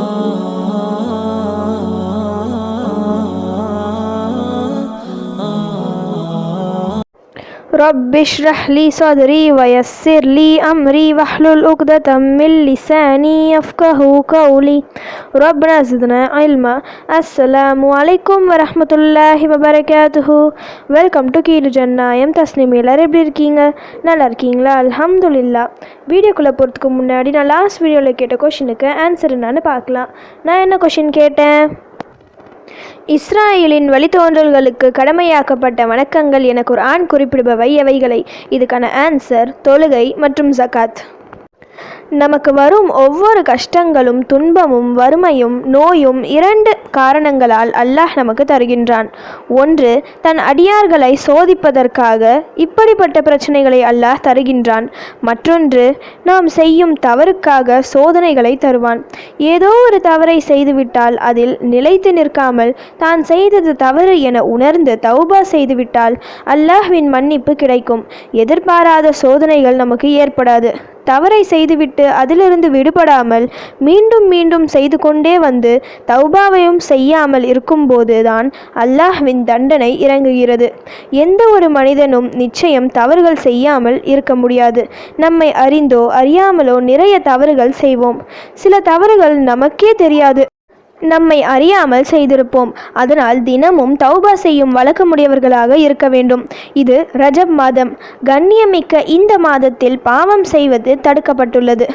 Oh. رب اشرح لي صدري ويسر لي أمري واحلل عقدة من لساني يفقه قولي ربنا زدنا علما السلام عليكم ورحمة الله وبركاته welcome to கீழ் ஜன்னாயம் Tasnim எல்லாரும் எப்படி இருக்கீங்க நல்லா இருக்கீங்களா அல்ஹம்துலில்லா வீடியோக்குள்ளே போகிறதுக்கு முன்னாடி நான் லாஸ்ட் வீடியோவில் கேட்ட கொஷினுக்கு ஆன்சர் என்னன்னு பார்க்கலாம் நான் என்ன கொஷின் கேட்டேன் இஸ்ராயலின் வழித்தோன்றல்களுக்கு கடமையாக்கப்பட்ட வணக்கங்கள் எனக்கு ஒரு ஆண் குறிப்பிடுபவை எவைகளை இதுக்கான ஆன்சர் தொழுகை மற்றும் ஜகாத் நமக்கு வரும் ஒவ்வொரு கஷ்டங்களும் துன்பமும் வறுமையும் நோயும் இரண்டு காரணங்களால் அல்லாஹ் நமக்கு தருகின்றான். ஒன்று தன் அடியார்களை சோதிப்பதற்காக இப்படிப்பட்ட பிரச்சனைகளை அல்லாஹ் தருகின்றான். மற்றொன்று நாம் செய்யும் தவறுக்காக சோதனைகளை தருவான். ஏதோ ஒரு தவறை செய்துவிட்டால் அதில் நிலைத்து நிற்காமல் தான் செய்தது தவறு என உணர்ந்து தௌபா செய்துவிட்டால் அல்லாஹ்வின் மன்னிப்பு கிடைக்கும். எதிர்பாராத சோதனைகள் நமக்கு ஏற்படாது. தவறை செய்துவிட்டு அதிலிருந்து விடுபடாமல் மீண்டும் மீண்டும் செய்து கொண்டே வந்து தௌபாவையும் செய்யாமல் இருக்கும்போது தான் அல்லாஹ்வின் தண்டனை இறங்குகிறது. எந்த ஒரு மனிதனும் நிச்சயம் தவறுகள் செய்யாமல் இருக்க முடியாது. நம்மை அறிந்தோ அறியாமலோ நிறைய தவறுகள் செய்வோம். சில தவறுகள் நமக்கே தெரியாது. நம்மை அறியாமல் செய்திருப்போம். அதனால் தினமும் தௌபா செய்யும் வழக்கமுடையவர்களாக இருக்க வேண்டும். இது ரஜப் மாதம். கண்ணியமிக்க இந்த மாதத்தில் பாவம் செய்வது தடுக்கப்பட்டுள்ளது.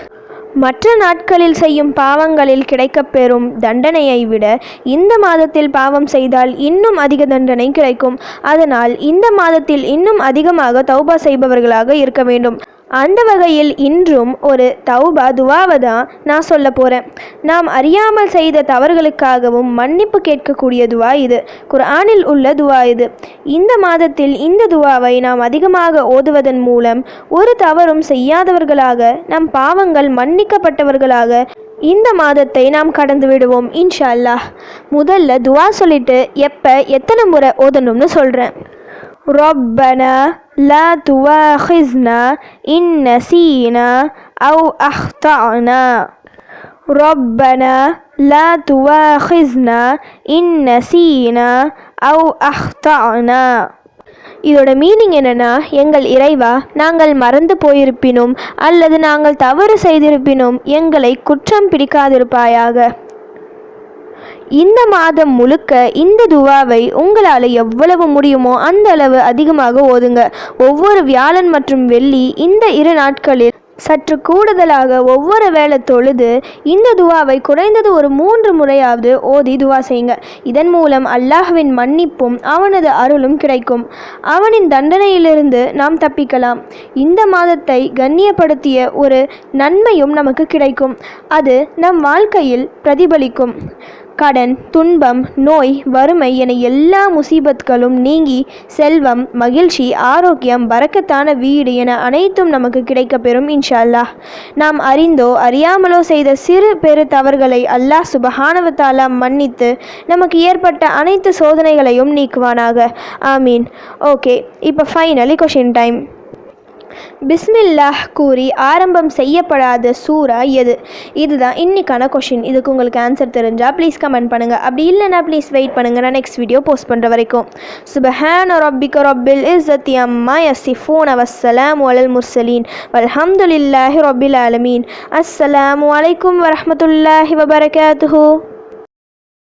மற்ற நாட்களில் செய்யும் பாவங்களில் கிடைக்கப்பெறும் தண்டனையை விட இந்த மாதத்தில் பாவம் செய்தால் இன்னும் அதிக தண்டனை கிடைக்கும். அதனால் இந்த மாதத்தில் இன்னும் அதிகமாக தௌபா செய்பவர்களாக இருக்க வேண்டும். அந்த வகையில் இன்றும் ஒரு தௌபா துவாவை தான் நான் சொல்ல போகிறேன் நாம் அறியாமல் செய்த தவறுகளுக்காகவும் மன்னிப்பு கேட்கக்கூடிய துவா இது. குர்ஆனில் உள்ள துவா இது. இந்த மாதத்தில் இந்த துவாவை நாம் அதிகமாக ஓதுவதன் மூலம் ஒரு தவறும் செய்யாதவர்களாக நம் பாவங்கள் மன்னிக்கப்பட்டவர்களாக இந்த மாதத்தை நாம் கடந்து விடுவோம் இன்ஷா அல்லாஹ். முதல்ல துவா சொல்லிட்டு எப்போ எத்தனை முறை ஓதணும்னு சொல்கிறேன் ரொப்பன لا تواخذنا إن نسينا أو أخطأنا ربنا لا تواخذنا إن نسينا أو أخطأنا இதோட மீனிங் என்னன்னா எங்கள் இறைவா நாங்கள் மறந்து போயிருப்பினும் அல்லது நாங்கள் தவறு செய்திருப்பினும் எங்களை குற்றம் பிடிக்காதிருப்பாயாக இந்த மாதம் முழுக்க இந்த துவாவை உங்களால் எவ்வளவு முடியுமோ அந்த அளவு அதிகமாக ஓதுங்க. ஒவ்வொரு வியாழன் மற்றும் வெள்ளி இந்த இரு நாட்களில் சற்று கூடுதலாக ஒவ்வொரு வேளை தொழுது இந்த துவாவை குறைந்தது ஒரு மூன்று முறையாவது ஓதி துவா செய்யுங்க. இதன் மூலம் அல்லாஹ்வின் மன்னிப்பும் அவனது அருளும் கிடைக்கும். அவனின் தண்டனையிலிருந்து நாம் தப்பிக்கலாம். இந்த மாதத்தை கண்ணியப்படுத்திய ஒரு நன்மையும் நமக்கு கிடைக்கும். அது நம் வாழ்க்கையில் பிரதிபலிக்கும். கடன் துன்பம் நோய் வறுமை என எல்லா முசீபத்களும் நீங்கி செல்வம் மகிழ்ச்சி ஆரோக்கியம் பறக்கத்தான வீடு என அனைத்தும் நமக்கு கிடைக்கப்பெறும் இன்ஷா அல்லாஹ் நாம் அறிந்தோ அறியாமலோ செய்த சிறு பெரு தவறுகளை அல்லாஹ் சுபஹானவத்தாலா மன்னித்து நமக்கு ஏற்பட்ட அனைத்து சோதனைகளையும் நீக்குவானாக. ஆமீன். ஓகே இப்போ ஃபைனலி கொஷின் டைம் பிஸ்மில்லாஹ் கூறி ஆரம்பம் செய்யப்படாத சூரா எது? இதுதான் இன்னைக்கான கொஷின் இதுக்கு உங்களுக்கு ஆன்சர் தெரிஞ்சால் ப்ளீஸ் கமெண்ட் பண்ணுங்கள் அப்படி இல்லைனா ப்ளீஸ் வெயிட் பண்ணுங்கள் நான் நெக்ஸ்ட் வீடியோ போஸ்ட் பண்ணுற வரைக்கும். சுபஹான் ரப்பிக ரப்பில் இஸ்ஸத்தி அம்மா யசிஃபூன் அவசலாம் வலல் முர்சலீன் வல்ஹம்துலில்லாஹி ரபில் ஆலமீன். அஸ்ஸலாமு அலைக்கும் வரமத்துல்லாஹி வபரகாத்துஹு.